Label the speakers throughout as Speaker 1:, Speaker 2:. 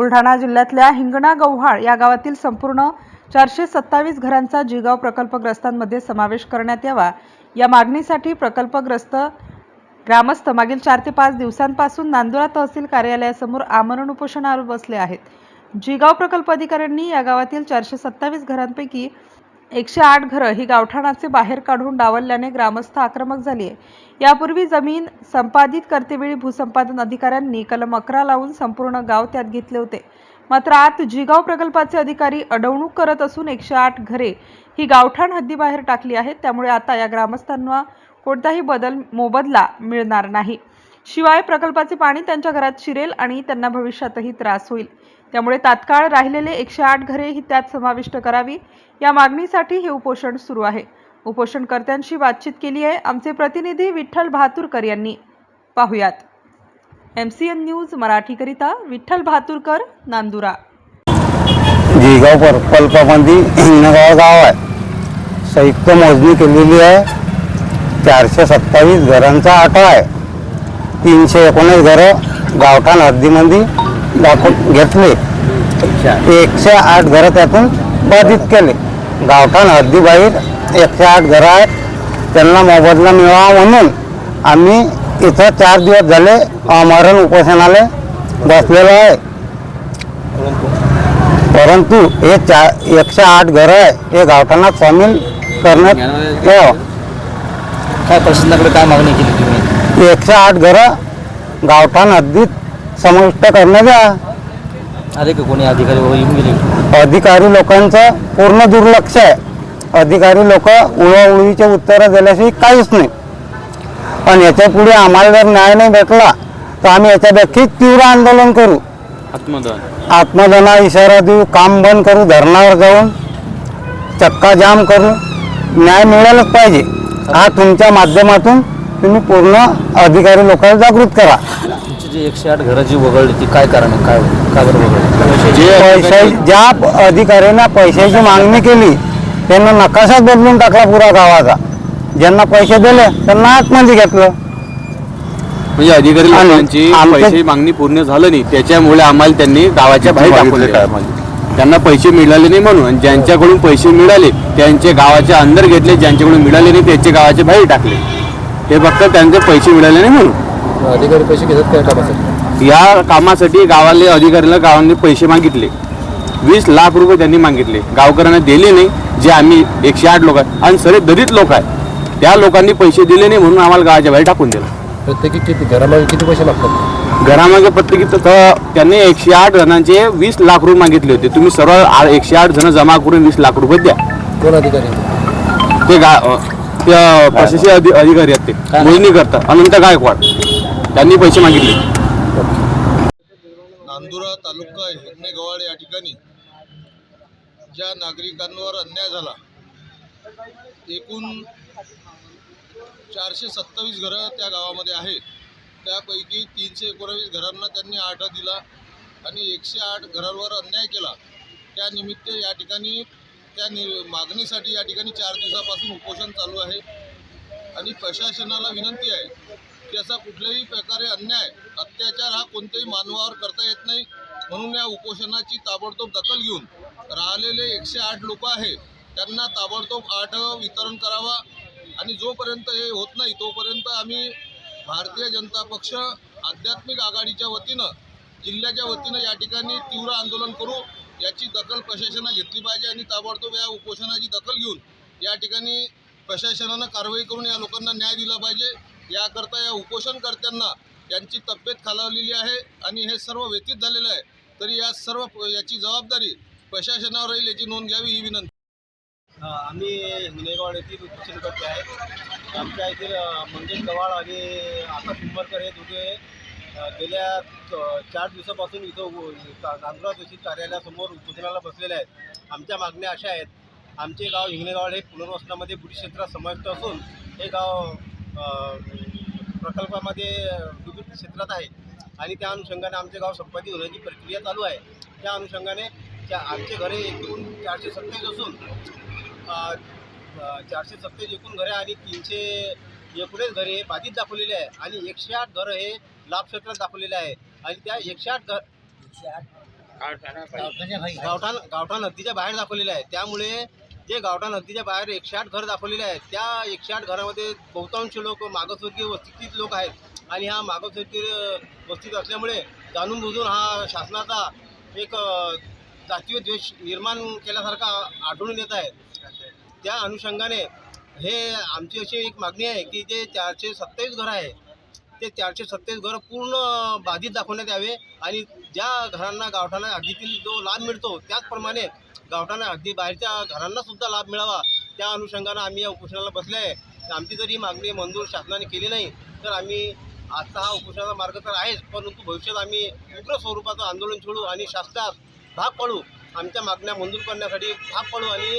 Speaker 1: बुलढाणा जिल्ह्यातल्या हिंगणा गव्हाळ या गावातील संपूर्ण चारशे सत्तावीस घरांचा जिगाव प्रकल्पग्रस्तांमध्ये समावेश करण्यात यावा. या मागणीसाठी प्रकल्पग्रस्त ग्रामस्थ मागील चार ते पाच दिवसांपासून नांदुरा तहसील कार्यालयासमोर आमरण उपोषणावर बसले आहेत. जिगाव प्रकल्प अधिकाऱ्यांनी या गावातील चारशे सत्तावीस घरांपैकी एकशे आठ घरं ही गावठाणाचे बाहेर काढून डावलल्याने ग्रामस्थ आक्रमक झाली आहे. यापूर्वी जमीन संपादित करतेवेळी भूसंपादन अधिकाऱ्यांनी कलम अकरा लावून संपूर्ण गाव त्यात घेतले होते. मात्र आत जिगाव प्रकल्पाचे अधिकारी अडवणूक करत असून एकशे आठ घरे ही गावठाण हद्दीबाहेर टाकली आहेत त्यामुळे आता या ग्रामस्थांना कोणताही बदल मोबदला मिळणार नाही. शिवाय प्रकल्पाचे पाणी त्यांच्या घरात शिरेल आणि त्यांना भविष्यातही त्रास होईल. त्यामुळे तात्काळ राहिलेले एकशे आठ घरे ही त्यात समाविष्ट करावी. या मागणीसाठी हे उपोषण सुरू आहे. उपोषणकर्त्यांशी बातचीत केली आहे आमचे प्रतिनिधी विठ्ठल भातुरकर यांनी. पाहुयात. एम सी एन न्यूज मराठीकरिता विठ्ठल भातुरकर नांदुरा.
Speaker 2: जिगाव प्रकल्पामध्ये हिंगणगाव गाव आहे. संयुक्त मोजणी केलेली आहे. चारशे सत्तावीस घरांचा आटा आहे. तीनशे एकोणीस घरं गावठाण हद्दीमध्ये दाखवून घेतले. एकशे आठ घरं त्यातून बाधित केले. गावठाण हद्दीबाहेर एकशे आठ घरं आहेत. त्यांना मोबदला मिळावा म्हणून आम्ही इथं चार दिवस झाले आमरण उपोषणाला बसलेलो आहे. परंतु हे चार एकशे आठ घरं आहे. हे गावठाणात सामील करण्यात यावं.
Speaker 3: काय प्रशासनाकडे काय मागणी केली?
Speaker 2: एकशे आठ घरं गावठाण हद्दीत समाविष्ट करण्यात या.
Speaker 3: आले का कोणी अधिकारी वगैरे येऊन गेले?
Speaker 2: अधिकारी लोकांचं पूर्ण दुर्लक्ष आहे. अधिकारी लोक उळवाउळवीचे उत्तरं दिल्याशिवाय काहीच नाही. पण याच्यापुढे आम्हाला जर न्याय नाही भेटला तर आम्ही याच्यापेक्षा तीव्र आंदोलन करू.
Speaker 3: आत्मदान.
Speaker 2: आत्मदना इशारा देऊ काम बंद करू धरणावर जाऊन चक्का जाम करू. न्याय मिळायलाच पाहिजे. हा तुमच्या माध्यमातून तुम्ही पूर्ण अधिकारी लोकांना जागृत करा.
Speaker 3: तुमची जे एकशे आठ घरं जी वगळली ती काय कारण आहे? काय काय बरं वगळली?
Speaker 2: पैशा ज्या अधिकाऱ्यांना पैशाची मागणी केली त्यांना नकाशाच बदलून टाकला पुरा गावाचा. ज्यांना पैसे दिले त्यांना आतमध्ये घेतलं.
Speaker 4: म्हणजे अधिकारी
Speaker 2: आणि
Speaker 4: लोकांची
Speaker 2: आमच्या-
Speaker 4: पैसे मागणी पूर्ण झालं नाही. त्याच्यामुळे आम्हाला त्यांनी गावाच्या बाहेर दिलं. त्यांना पैसे मिळाले नाही म्हणून आणि ज्यांच्याकडून पैसे मिळाले त्यांचे गावाच्या अंदर घेतले ज्यांच्याकडून मिळाले नाही त्यांचे गावाच्या बाहेर टाकले. हे फक्त त्यांचे पैसे मिळाले नाही म्हणून.
Speaker 3: अधिकारी पैसे घेतात काय कामासाठी?
Speaker 4: या कामासाठी गावाले अधिकाऱ्याला गावाने पैसे मागितले. वीस लाख रुपये त्यांनी मागितले. गावकऱ्यांना दिले नाही जे आम्ही एकशे आठ लोक आहे आणि सगळे दलित लोक आहेत. त्या लोकांनी पैसे दिले नाही म्हणून आम्हाला गावाच्या बाहेर टाकून दिलं.
Speaker 3: प्रत्येकी किती घरामागे किती पैसे लागतात?
Speaker 4: घरामागे प्रत्येकी तर त्यांनी एकशे आठ जणांचे वीस लाख रुपये मागितले होते. तुम्ही सर्व एकशे आठ जण जमा करून वीस लाख रुपये द्या.
Speaker 3: कोण अधिकारी?
Speaker 4: ते गा अ, ते अ, प्रशासकीय अधि- अधिकारी आहेत ते.
Speaker 3: काय?
Speaker 4: मोजणी करतात. अनंत गायकवाड. त्यांनी पैसे मागितले.
Speaker 5: नांदुरा तालुका हिरणे गव्हाळ या ठिकाणी ज्या नागरिकांवर अन्याय झाला एकूण चारशे सत्तावीस घरं त्या गावामध्ये आहे त्यापैकी तीनशे एकोणावीस घरांना त्यांनी आठा दिला आणि एकशे आठ घरांवर अन्याय केला. त्यानिमित्त या ठिकाणी त्या नि मागणीसाठी या ठिकाणी चार दिवसापासून उपोषण चालू आहे. आणि प्रशासनाला विनंती आहे की असा कुठल्याही प्रकारे अन्याय अत्याचार हा कोणत्याही मानवावर करता येत नाही. म्हणून या उपोषणाची ताबडतोब दखल घेऊन राहिलेले एकशे आठ लोक आहे त्यांना ताबडतोब आठ वितरण करावा. आणि जोपर्यंत हे होत नाही तोपर्यंत आम्ही भारतीय जनता पक्ष आध्यात्मिक आघाडीच्या वतीनं जिल्ह्याच्या वतीनं या ठिकाणी तीव्र आंदोलन करू. याची दखल प्रशासनानं घेतली पाहिजे आणि ताबडतोब या उपोषणाची दखल घेऊन या ठिकाणी प्रशासनानं कारवाई करून या लोकांना न्याय दिला पाहिजे. याकरता या उपोषणकर्त्यांना यांची तब्येत खालावलेली आहे आणि हे सर्व व्यतीत झालेलं आहे. तरी या सर्व याची जबाबदारी प्रशासनावर राहील याची नोंद घ्यावी ही विनंती.
Speaker 6: आम्ही हिंगणेगाव येथील उपोषणकर्ते आहे आमच्या येथील मंगेश गव्हाळ आणि आकाश उंबरकर हे दोघे गेल्या चार दिवसापासून इथं उ- नांदुरा तहसील कार्यालयासमोर उपोषणाला बसलेले आहेत. आमच्या मागण्या अशा आहेत. आमचे गाव हिंगणेगाव हे पुनर्वसनामध्ये बुडी क्षेत्रात समाविष्ट असून हे गाव प्रकल्पामध्ये विविध क्षेत्रात आहे. आणि त्या अनुषंगाने आमचे गाव संपादित होण्याची प्रक्रिया चालू आहे. त्या अनुषंगाने त्या आमचे घरे एकूण चारशे सत्तावीस असून चारशे सत्तावीस एकूण घरे आणि तीनशे एकोणीस घरे हे बाधित दाखवलेले आहे. आणि एकशे आठ घरं हे लाभ क्षेत्रात दाखवलेले आहे. आणि त्या एकशे आठ घर गावठाण गावठाण हद्दीच्या बाहेर दाखवलेलं आहे. त्यामुळे जे गावठाण हद्दीच्या बाहेर एकशे आठ घर दाखवलेले आहेत त्या एकशे आठ घरामध्ये बहुतांश लोक मागासवर्गीय वस्तीतील लोक आहेत. आणि ह्या मागासवर्गीय वस्तीत असल्यामुळे जाणून बुजून हा शासनाचा एक जातीय द्वेष निर्माण केल्यासारखा आढळून येत आहे. त्या अनुषंगाने हे आमची अशी एक मागणी आहे की जे चारशे सत्तावीस घरं आहे ते चारशे सत्तावीस घरं पूर्ण बाधित दाखवण्यात यावे. आणि ज्या घरांना गावठाणा हद्दीतील जो लाभ मिळतो त्याचप्रमाणे गावठाणा हद्दी बाहेरच्या घरांना सुद्धा लाभ मिळावा. त्या अनुषंगानं आम्ही या उपोषणाला बसले आहे आमची जर ही मागणी मंजूर शासनाने केली नाही तर आम्ही आजचा हा उपोषणाचा मार्ग तर आहेच परंतु भविष्यात आम्ही उग्र स्वरूपाचं आंदोलन छेडू आणि शासनास भाग पाडू. आमच्या मागण्या मंजूर करण्यासाठी भाग पाडू आणि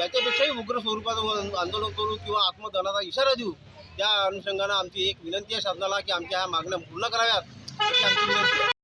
Speaker 6: याच्यापेक्षाही उग्र स्वरूपाचं आंदोलन करू किंवा आत्मदहनाचा इशारा देऊ. त्या अनुषंगानं आमची एक विनंती आहे शासनाला की आमच्या ह्या मागण्या पूर्ण कराव्यात.